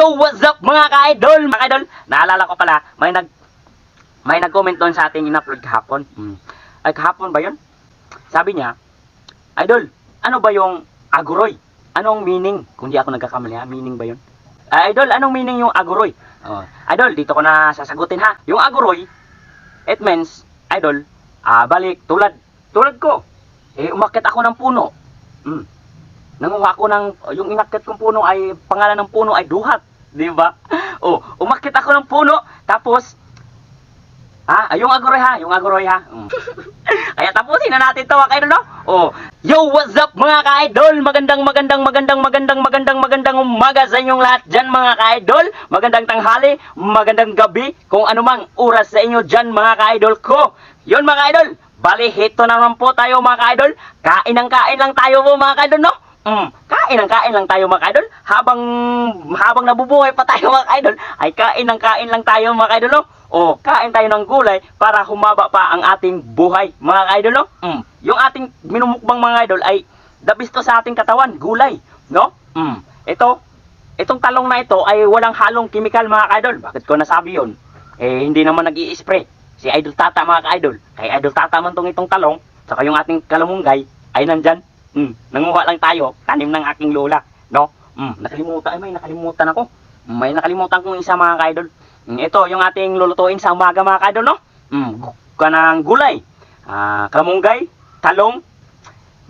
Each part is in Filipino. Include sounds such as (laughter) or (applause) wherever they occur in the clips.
Yo, what's up mga ka-idol? Mga ka-idol, naalala ko pala, may nag may nag-comment doon sa ating in-upload kahapon. Hmm. Ay, kahapon ba yun? Sabi niya, Idol, ano ba yung aguroy? Anong meaning? Kung di ako nagkakamali ha, meaning ba yun? Ah, idol, anong meaning yung aguroy? Oh, idol, dito ko na sasagutin ha. Yung aguroy, it means, idol, ah, balik, tulad, tulad ko. Eh, umakit ako ng puno. Hmm. Nanguha ko ng, yung inakit kong puno ay, pangalan ng puno ay duhat. Di ba? Oh, umakit ako ng puno, tapos, ha, ah, yung aguroy ha, yung aguroy ha. Hmm. (laughs) Kaya tapusin na natin to, kaidol, no? Oh, yo, what's up, mga ka-idol? Magandang, magandang, magandang, magandang, magandang, magandang umaga sa inyong lahat dyan, mga ka-idol. Magandang tanghali, magandang gabi, kung anumang oras sa inyo dyan, mga ka-idol ko. Yun, mga ka-idol, bali, hito na naman po tayo, mga ka-idol. Kain ng kain lang tayo po, mga ka-idol, no? Mm, kain ng kain lang tayo mga idol. Habang habang nabubuhay pa tayo (laughs) mga idol, ay kain ng kain lang tayo mga idol. No? O, kain tayo ng gulay para humaba pa ang ating buhay mga idol. No? Mm, yung ating minumukbang mga idol ay best to sa ating katawan, gulay. No? Mm, ito, itong talong na ito ay walang halong chemical mga idol. Bakit ko nasabi yun? Eh, hindi naman nag spray Si Idol Tata mga idol. Kay Idol Tata man tong itong talong, saka yung ating kalamunggay ay nandyan. Mm, nanguha lang tayo, tanim ng aking lola, no? Mm, nakalimutan, ay may nakalimutan ako. May nakalimutan kong isa mga kaidol. Mm, ito yung ating lulutuin sa umaga mga kaidol, no? Mm, kanang gulay, ah, kamunggay, talong,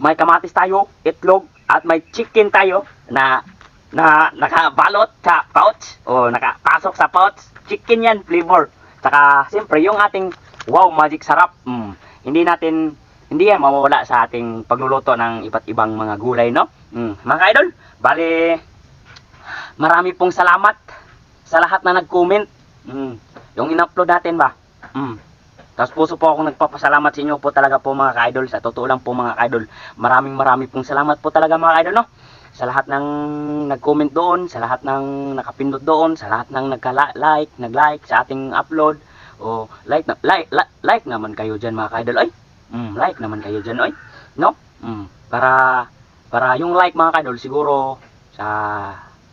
may kamatis tayo, itlog, at may chicken tayo na na nakabalot sa pouch o nakapasok sa pouch. Chicken yan, flavor. Saka, siyempre, yung ating wow, magic sarap. Mm, hindi natin hindi yan mawawala sa ating pagluluto ng iba't ibang mga gulay, no? Mm. Mga idol, bali, marami pong salamat sa lahat na nag-comment. Mm. Yung in-upload natin ba? Mm. Tapos puso po akong nagpapasalamat sa inyo po talaga po mga ka-idol. Sa totoo lang po mga ka-idol. Maraming maraming pong salamat po talaga mga ka-idol, no? Sa lahat ng nag-comment doon, sa lahat ng nakapindot doon, sa lahat ng nagka-like, nag-like sa ating upload. O like na like, like, like naman kayo diyan mga ka-idol. Ay, Mm, like naman kayo dyan, oy. No? Mm, para, para yung like mga kadol, siguro, sa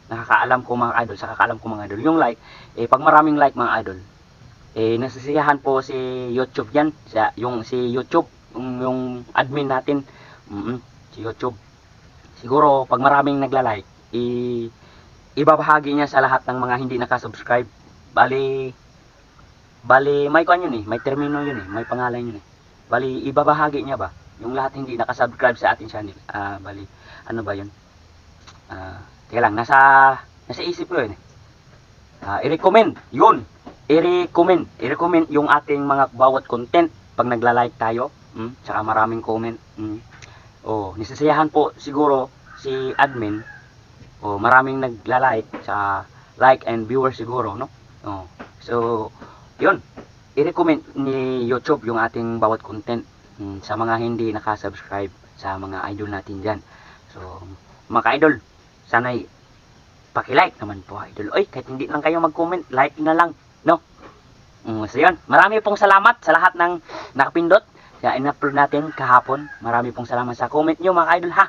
nakakaalam ko mga idol, sa kakaalam ko mga idol, yung like, eh, pag maraming like mga idol, eh, nasisiyahan po si YouTube yan, sa, yung si YouTube, yung, yung admin natin, mm, si YouTube. Siguro, pag maraming nagla-like, i, ibabahagi niya sa lahat ng mga hindi nakasubscribe. Bali, bali, may kuan yun eh, may termino yun eh, may pangalan yun eh. Bali, ibabahagi niya ba? Yung lahat hindi nakasubscribe sa ating channel. Ah, bali, ano ba yun? Ah, teka lang, nasa, nasa isip ko yun eh. Ah, i-recommend, yun. I-recommend, i-recommend yung ating mga bawat content pag nagla-like tayo. Mm, tsaka maraming comment. Mm. Oh, nisisiyahan po siguro si admin. Oh, maraming nagla-like sa like and viewer siguro, no? Oh. So, yun i-recommend ni YouTube yung ating bawat content mm, sa mga hindi nakasubscribe sa mga idol natin dyan. So, mga ka-idol, sana'y paki-like naman po idol. Oy, kahit hindi lang kayo mag-comment, like na lang, no? Mm, so yun, marami pong salamat sa lahat ng nakapindot sa in-upload natin kahapon. Marami pong salamat sa comment nyo mga idol ha.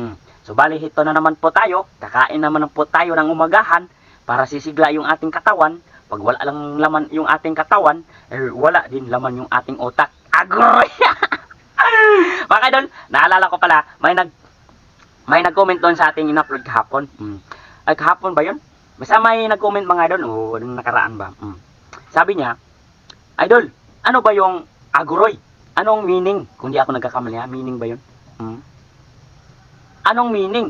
Mm. So bali hito na naman po tayo, kakain naman po tayo ng umagahan para sisigla yung ating katawan pag wala lang laman yung ating katawan, eh, wala din laman yung ating utak. Agroy! (laughs) Mga idol, naalala ko pala, may nag may nag-comment doon sa ating in-upload kahapon. Mm. Ay, kahapon ba yun? Basta may nag-comment mga idol, o nung nakaraan ba? Mm. Sabi niya, Idol, ano ba yung agroy? Anong meaning? Kung di ako nagkakamali ha, meaning ba yun? Mm. Anong meaning?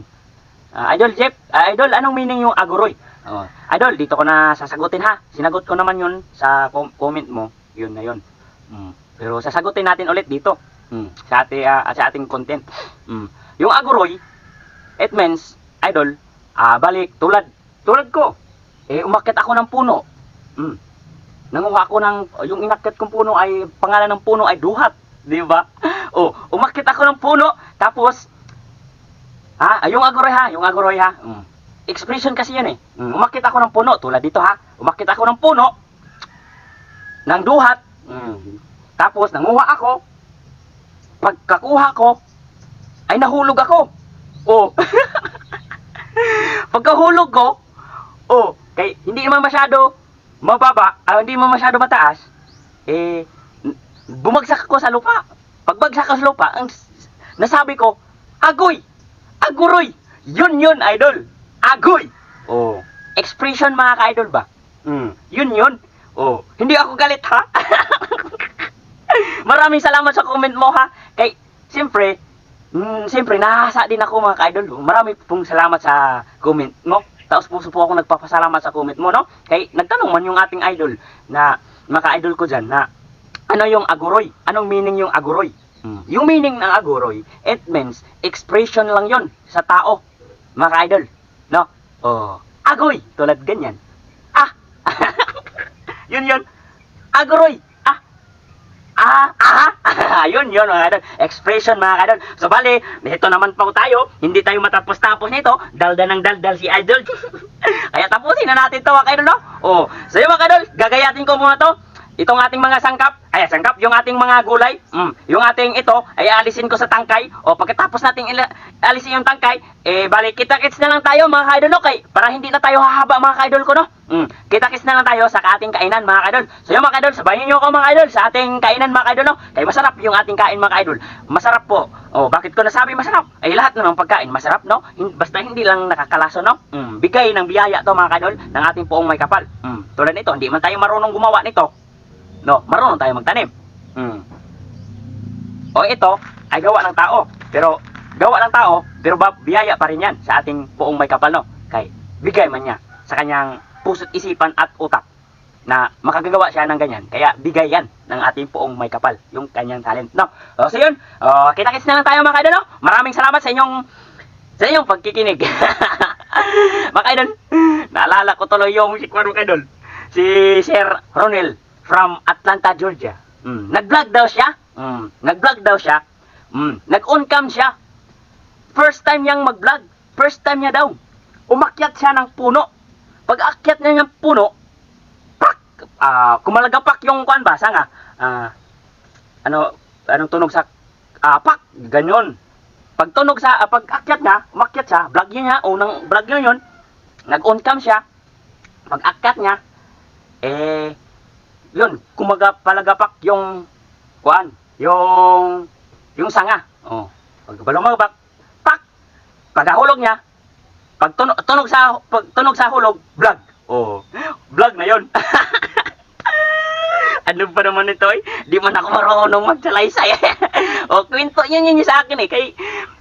Ah, idol Jeff, ah, idol, anong meaning yung agroy? Oh, idol, dito ko na sasagutin ha. Sinagot ko naman yun sa com- comment mo. Yun na yun. Mm. Pero sasagutin natin ulit dito. Mm. Sa, ati, ah, sa ating content. Mm. Yung aguroy, it means, idol, ah, balik, tulad, tulad ko. Eh, umakit ako ng puno. Mm. Nanguha ako ng, yung inakit kong puno ay, pangalan ng puno ay duhat. (laughs) Di ba? Oh, umakit ako ng puno, tapos, ha, yung aguroy ha, yung aguroy ha. Mm expression kasi yan eh. Mm, umakit ako ng puno, tulad dito ha. Umakit ako ng puno, ng duhat. Mm. Tapos, nanguha ako. Pagkakuha ko, ay nahulog ako. Oh. (laughs) Pagkahulog ko, oh, Kay hindi naman masyado mababa, ah, hindi naman masyado mataas. Eh bumagsak ako sa lupa. Pagbagsak ko sa lupa, ang nasabi ko, agoy! Aguroy! Yun yun, idol! Agoy! Oh, expression mga ka-idol ba? Mm, yun yun. Oh, hindi ako galit ha. (laughs) Maraming salamat sa comment mo ha. Kay siyempre, mm, siyempre nahasa din ako mga ka-idol. Marami pong salamat sa comment mo. Taos puso po ako nagpapasalamat sa comment mo, no? Kay nagtanong man yung ating idol na mga ka-idol ko dyan na ano yung aguroy? Anong meaning yung aguroy? Mm, Yung meaning ng aguroy, it means expression lang yon sa tao, mga ka-idol. No? Oh, agoy, tulad ganyan. Ah! (laughs) yun yun. Aguroy. Ah! Ah! Ah! (laughs) yun yun mga kadol. Expression mga kadol. So bali, dito naman po tayo. Hindi tayo matapos-tapos nito. Dalda ng daldal si Idol. (laughs) Kaya tapusin na natin to mga kadol no? Oh, so yun mga kadol, gagayatin ko muna to. Itong ating mga sangkap, ay sangkap, yung ating mga gulay, mm, yung ating ito, ay alisin ko sa tangkay. O pagkatapos nating alisin yung tangkay, eh balik kita-kits na lang tayo mga kaidol, okay? Para hindi na tayo hahaba mga kaidol ko, no? Mm, kita-kits na lang tayo sa ating kainan mga kaidol. So yung mga kaidol, sabayin nyo ako mga kaidol sa ating kainan mga kaidol, no? Kaya masarap yung ating kain mga kaidol. Masarap po. Oh, bakit ko nasabi masarap? Ay lahat ng pagkain masarap, no? Basta hindi lang nakakalaso, no? Mm, bigay ng biyaya to mga kaidol ng ating poong may kapal. Mm, tulad nito, hindi man tayo marunong gumawa nito. No, marunong tayo magtanim. Mm. O ito ay gawa ng tao. Pero gawa ng tao, pero ba, biyaya pa rin yan sa ating poong may kapal, no? Kay bigay man niya sa kanyang puso't isipan at utak na makagagawa siya ng ganyan. Kaya bigay yan ng ating poong may kapal, yung kanyang talent, no? O, so yun, o, kita-kits na lang tayo mga kaidol, no? Maraming salamat sa inyong sa inyong pagkikinig. (laughs) mga kaidol, naalala ko tuloy yung si Kwaro kaidol. Si Sir Ronel from Atlanta, Georgia. Mm, nag-vlog daw siya. Mm, nag-vlog daw siya. Mm, nag-on cam siya. First time niyang mag-vlog. First time niya daw. Umakyat siya ng puno. Pag akyat niya ng puno, pak! Ah, kumalagapak yung kuan ba? Sanga? Ah, ano, anong tunog sa ah, pak? Ganyon. Pag tunog sa, ah, pag akyat niya, umakyat siya, vlog niya, unang vlog niya yun, nag-on cam siya, pag akyat niya, eh, yun, kumaga palagapak yung, kuan, yung, yung sanga. Oh, pag balumabak, pak! Pagkahulog niya, pag tunog, tunog sa, pag tunog sa hulog, vlog. Oh, vlog na yun. (laughs) ano ba naman ito eh? Di man ako marunong magsalaysay. (laughs) o, kwento yun yun sa akin eh. Kay,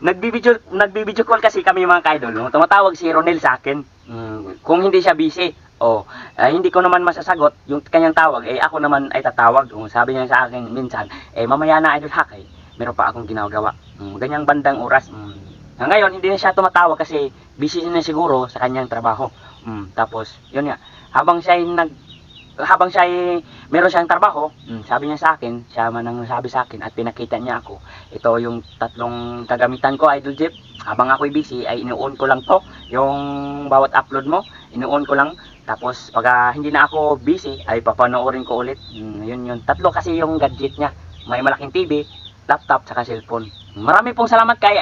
nagbibideo, nagbibideo call kasi kami mga kaidol. No? Tumatawag si Ronel sa akin. Mm, kung hindi siya busy. O, ah, hindi ko naman masasagot yung kanyang tawag. Eh, ako naman ay tatawag. O, sabi niya sa akin minsan, eh, mamaya na idol hack eh. Meron pa akong ginagawa. Mm, ganyang bandang oras. Mm. Ngayon, hindi na siya tumatawag kasi busy na siguro sa kanyang trabaho. Mm, tapos, yun nga, habang siya ay nag habang siya ay meron siyang trabaho, mm, sabi niya sa akin, siya man ang sabi sa akin at pinakita niya ako, ito yung tatlong gagamitan ko, Idol Jeep. Habang ako'y busy, ay inuon ko lang to, yung bawat upload mo, inuon ko lang. Tapos, pag ah, hindi na ako busy, ay papanoorin ko ulit. Mm, yun yun. Tatlo kasi yung gadget niya. May malaking TV, laptop, saka cellphone. Marami pong salamat kay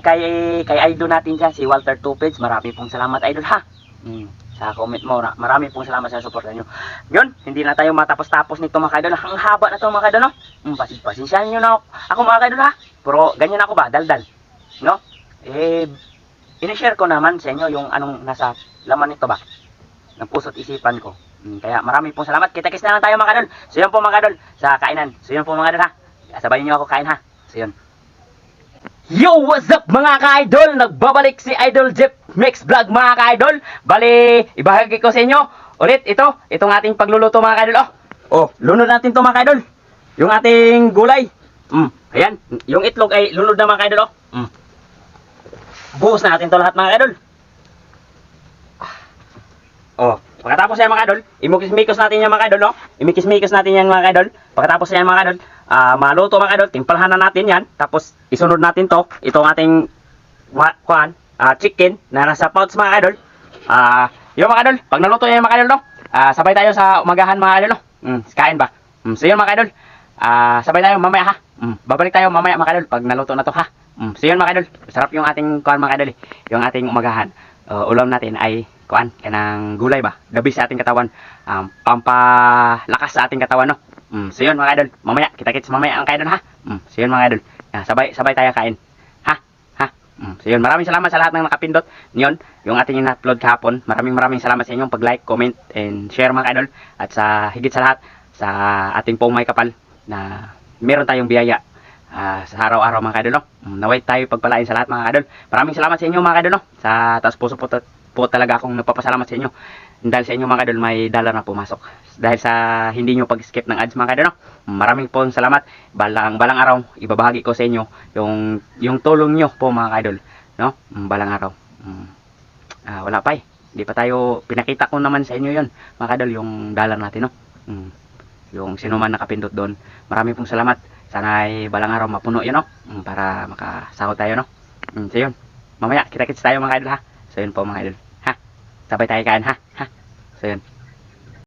kay kay idol natin dyan, si Walter Tupeds. Marami pong salamat idol ha. Mm, sa comment mo, ra- marami pong salamat sa suporta nyo. Yun, hindi na tayo matapos-tapos nito mga kaidol. Ang haba na to mga kaidol, no? Mm, pasis pasensyahan nyo na ako, ako mga kaidol ha. Pero ganyan ako ba, daldal. No? Eh, in-share ko naman sa inyo yung anong nasa laman nito ba ng puso't isipan ko. Mm, kaya marami pong salamat. Kita-kits na lang tayo mga kadol. So yun po mga kadol sa kainan. So yun po mga kadol ha. Sabayin niyo ako kain ha. So yun. Yo, what's up mga ka-idol? Nagbabalik si Idol Jeff Mix Vlog mga ka-idol. Bali, ibahagi ko sa inyo ulit ito, itong ating pagluluto mga ka-idol. Oh, oh lunod natin to mga ka-idol. Yung ating gulay. Mm, ayan, yung itlog ay lunod na mga ka-idol. Oh. Mm. Buhos na natin to lahat mga ka-idol. Oh, pagkatapos yan mga kadol, imikis-mikos natin yan mga kadol, no? Imikis-mikos natin yan mga kadol. Pagkatapos yan mga kadol, ah maluto mga kadol, timpalhan na natin yan. Tapos isunod natin to, itong ating kuan, ah, chicken na nasa pouch mga kadol. Ah, yun mga kadol, pag naluto yan mga kadol, no? Ah, sabay tayo sa umagahan mga kadol, no? Mm, kain ba? Mm, so yun mga kadol, ah, sabay tayo mamaya ha. Mm, babalik tayo mamaya mga kadol pag naluto na to ha. Mm, so yun mga kadol, sarap yung ating kuan mga kadol, eh. yung ating umagahan. Uh, ulam natin ay kuan kanang gulay ba? Gabi sa ating katawan. Um, pampalakas sa ating katawan no? Mm, so yun mga idol. Mamaya kita kits mamaya ang kain ha? Mm, so yun mga idol. Ah, sabay sabay tayo kain. Ha? Ha? Mm, so yun maraming salamat sa lahat ng nakapindot. Yun yung ating in-upload kahapon. Maraming maraming salamat sa inyong pag-like comment and share mga idol. At sa higit sa lahat sa ating pong may kapal na meron tayong biyaya ah, sa araw-araw mga kadol, no? Mm, Naway tayo pagpalain sa lahat mga kadol. Maraming salamat sa inyo mga kadol, no? Sa taas puso po, po talaga akong nagpapasalamat sa inyo. Dahil sa inyo mga kadol, may dollar na pumasok. Dahil sa hindi nyo pag-skip ng ads mga kadol, no? Maraming po salamat. Balang, balang araw, ibabahagi ko sa inyo yung, yung tulong nyo po mga kadol, no? Mm, Balang araw. Ah, wala pa eh. Hindi pa tayo, pinakita ko naman sa inyo yon mga kadol, yung dollar natin, no? Mm. Yung sino man nakapindot doon. Maraming pong salamat. Sana ay balang araw mapuno yun, no? Mm, Para makasahod tayo, no? Mm, so yun. Mamaya, kita-kits tayo mga idol, ha? So yun po mga idol. Ha? Sabay tayo kain, ha? Ha? So yun.